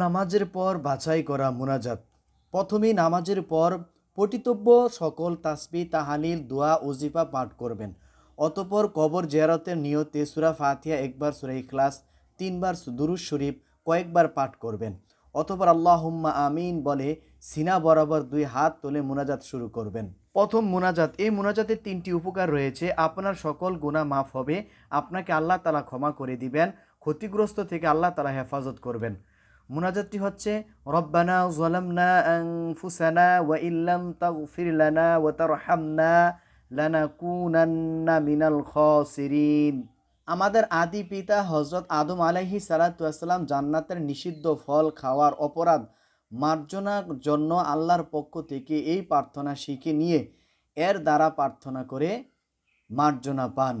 নামাজের পর বাছাই করা মুনাজাত। প্রথমে নামাজের পর পটিতব্য সকল তাসবি তাহালিল, দোয়া, ওজিফা পাঠ করবেন। অতপর কবর জিয়ারতের নিয়তে সুরা ফাতিহা একবার সুরা ইখলাস, তিনবার দুরুজ শরীফ কয়েকবার পাঠ করবেন। অতপর আল্লাহুম্মা আমিন বলে সিনা বরাবর দুই হাত তুলে মুনাজাত শুরু করবেন। প্রথম মুনাজাত, এই মুনাজাতের তিনটি উপকার রয়েছে। আপনার সকল গুনাহ মাফ হবে। আপনাকে আল্লাহ তালা ক্ষমা করে দিবেন। ক্ষতিগ্রস্ত থেকে আল্লাহ তালা হেফাজত করবেন। মুনাজাতটি হচ্ছে, রব্বানা জালামনা আনফুসানা ওয়া ইল্লাম তাগফির লানা ওয়া তারহামনা লানাকুনান্না মিনাল খাসিরিন। আমাদের আদি পিতা হজরত আদম আলাইহি সালাতাম জান্নাতের নিষিদ্ধ ফল, খাওয়ার অপরাধ, মার্জনার জন্য আল্লাহর পক্ষ থেকে এই প্রার্থনা শিখে নিয়ে এর দ্বারা প্রার্থনা করে মার্জনা পান।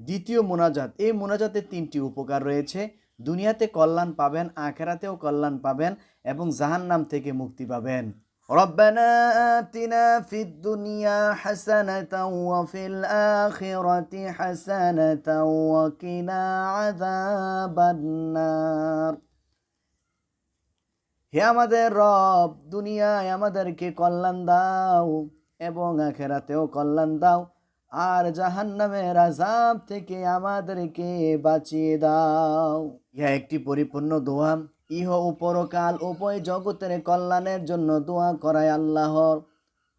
দ্বিতীয় মোনাজাত, এই মোনাজাতের তিনটি উপকার রয়েছে। দুনিয়াতে কল্যাণ পাবেন আখেরাতেও কল্যাণ পাবেন এবং জাহান্নাম থেকে মুক্তি পাবেন ربنا آتنا في الدنيا حسنة وفي الآخرة حسنة وقنا عذاب النار হে আমাদের রব দুনিয়ায় আমাদেরকে কল্যাণ দাও এবং আখেরাতেও কল্যাণ দাও আর জাহান্নামের আজাব থেকে আমাদেরকে বাঁচিয়ে দাও। ইহা একটি পরিপূর্ণ দোয়া। ইহ উপরকাল উভয় জগতের কল্যাণের জন্য দোয়া করায় আল্লাহর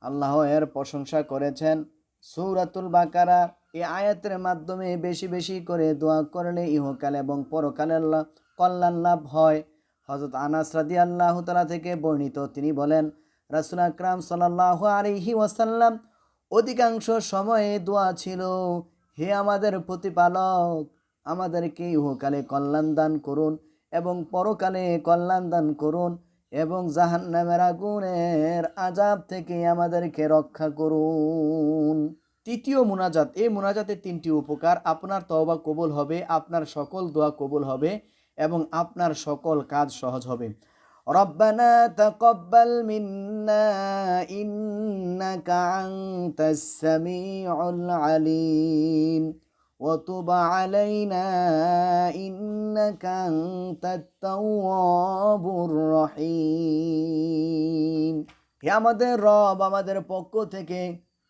আল্লাহ এর প্রশংসা করেছেন। সৌরাতুল বাকারা এই আয়াতের মাধ্যমে বেশি বেশি করে দোয়া করলে ইহকাল এবং পরকালের কল্যাণ লাভ হয়। হজরত আনাস রাদি আল্লাহ তালা থেকে বর্ণিত তিনি বলেন, রাসুল আকরাম সাল্লাহ আলিহি ওয়াসাল্লাম অধিকাংশ সময়ে দোয়া ছিল, হে আমাদের প্রতিপালক, আমাদেরকে ইহকালে কল্যাণ দান করুন এবং পরকালে কল্যাণ দান করুন এবং জাহান্নামের আগুনের আজাব থেকে আমাদেরকে রক্ষা করুন। তৃতীয় মোনাজাত, এই মোনাজাতের তিনটি উপকার, আপনার তওবা কবুল হবে, আপনার সকল দোয়া কবুল হবে এবং আপনার সকল কাজ সহজ হবে। ربنا تقبل منا إنك أنت السميع العليم وتب علينا إنك أنت التواب الرحيم হে আমাদের রব আমাদের পক্ষ থেকে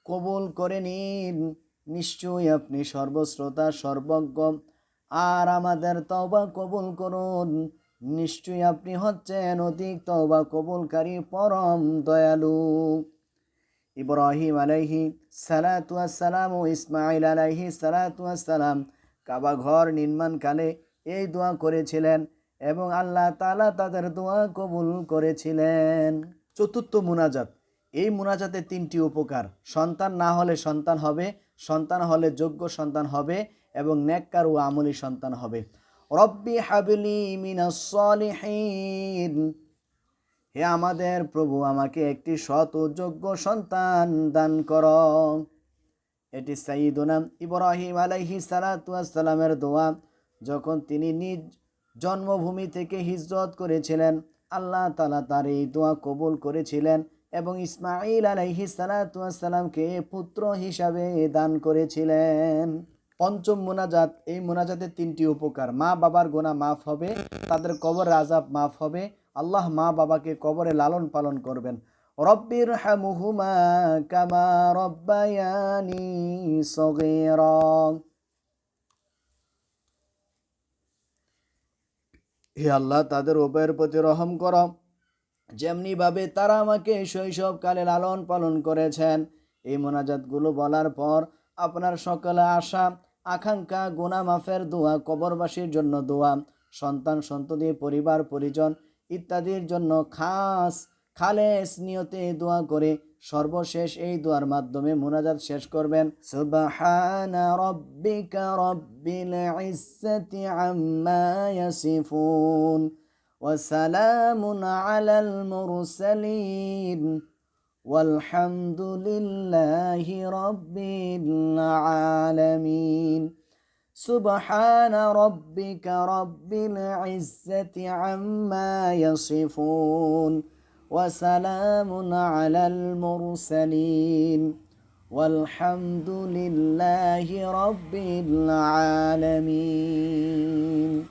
কবুল করে নিন নিশ্চয়ই আপনি সর্বশ্রোতা সর্বজ্ঞ আর আমাদের তওবা কবুল করুন নিশ্চয়ই আপনি হচ্ছেন অধিক তওবা কবুলকারী, পরম দয়ালু। ইব্রাহিম আলাইহি আসসালাম ও ইসমাইল আলাইহি আসসালাম কাবা ঘর নির্মাণকালে এই দোয়া করেছিলেন এবং আল্লাহ তালা তাদের দোয়া কবুল করেছিলেন। চতুর্থ মুনাজাত, এই মুনাজাতের তিনটি উপকার। সন্তান না হলে সন্তান হবে, সন্তান হলে যোগ্য সন্তান হবে এবং নেককার ও আমলি সন্তান হবে। রব্বি হাবলি মিনাস সলিহিন। হে আমাদের প্রভু, আমাকে একটি সৎ যোগ্য সন্তান দান কর। এটি সাইদুনাম ইব্রাহিম আলাইহি সালাতামের দোয়া। যখন তিনি নিজ জন্মভূমি থেকে হিজরত করেছিলেন, আল্লাহ তালা তার এই দোয়া কবুল করেছিলেন এবং ইসমাইল আলাইহি সালাতামকে পুত্র হিসাবে দান করেছিলেন। পঞ্চম মোনাজাত, এই মোনাজাতের তিনটি উপকার। মা বাবার গোনা মাফ হবে, তাদের কবর আজাব মাফ হবে, আল্লাহ মা বাবাকে কবরে লালন পালন করবেন। রব্বির হামুহুমা কামা রব্বায়ানি সগীরা। হে আল্লাহ, তাদের উভয়ের প্রতি রহম কর। যেমনিভাবে তারা আমাকে শৈশবকালে লালন পালন করেছেন, এই মোনাজাতগুলো বলার পর আপনার সকলে আশা আকাঙ্ক্ষা গোনা মাফের দোয়া, কবরবাসীর জন্য দোয়া, সন্তান, সন্ততি, পরিবার, পরিজন ইত্যাদির জন্য খাস, খালেস নিয়তে দোয়া করে সর্বশেষ এই দোয়ার মাধ্যমে মোনাজাত শেষ করবেন। সুবহানা রব্বিকা রব্বিল ইজ্জাতি আম্মা ইয়াসিফুন ওয়া সালামুন আলাল মুরসালিন। والحمد لله رب العالمين. سبحان ربك رب العزة عما يصفون وسلام على المرسلين. والحمد لله رب العالمين.